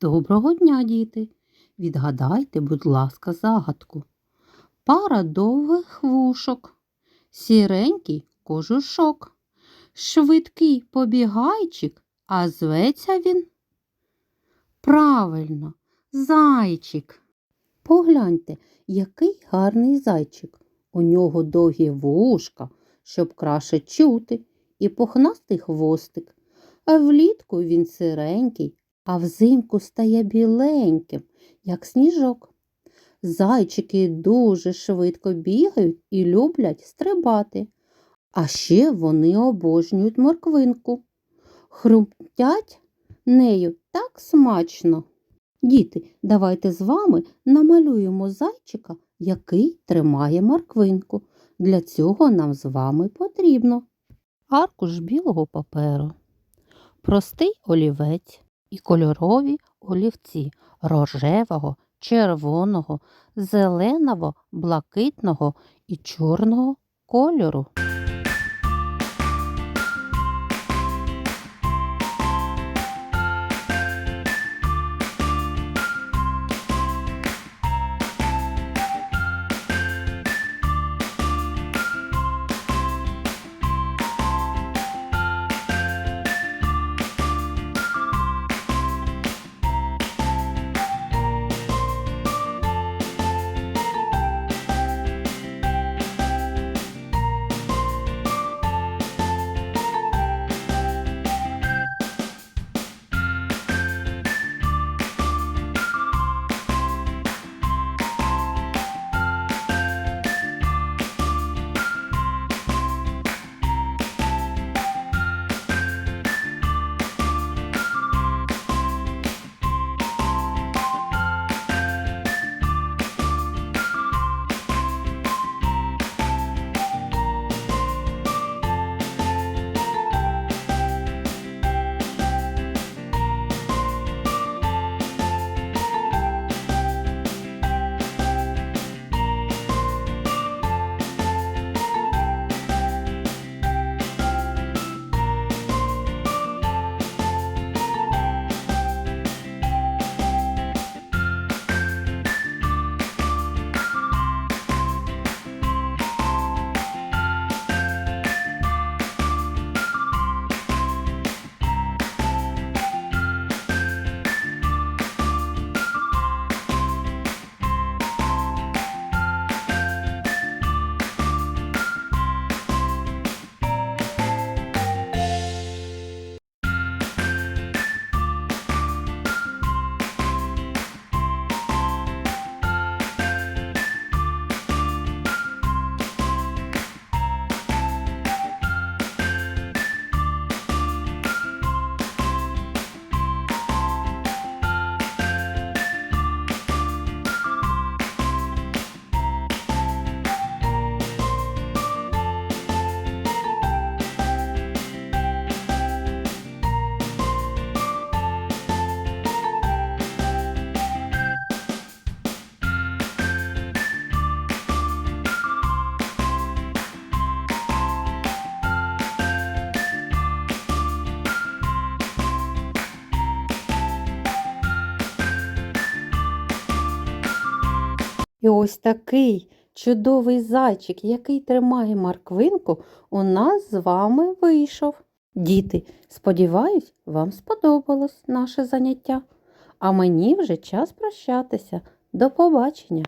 Доброго дня, діти! Відгадайте, будь ласка, загадку. Пара довгих вушок, сіренький кожушок, швидкий побігайчик, а зветься він. Правильно, зайчик. Погляньте, який гарний зайчик. У нього довгі вушка, щоб краще чути, і пухнастий хвостик. А влітку він сиренький, а взимку стає біленьким, як сніжок. Зайчики дуже швидко бігають і люблять стрибати. А ще вони обожнюють морквинку. Хрумтять нею так смачно. Діти, давайте з вами намалюємо зайчика, який тримає морквинку. Для цього нам з вами потрібно аркуш білого паперу, простий олівець і кольорові олівці рожевого, червоного, зеленого, блакитного і чорного кольору. І ось такий чудовий зайчик, який тримає морквинку, у нас з вами вийшов. Діти, сподіваюсь, вам сподобалось наше заняття. А мені вже час прощатися. До побачення!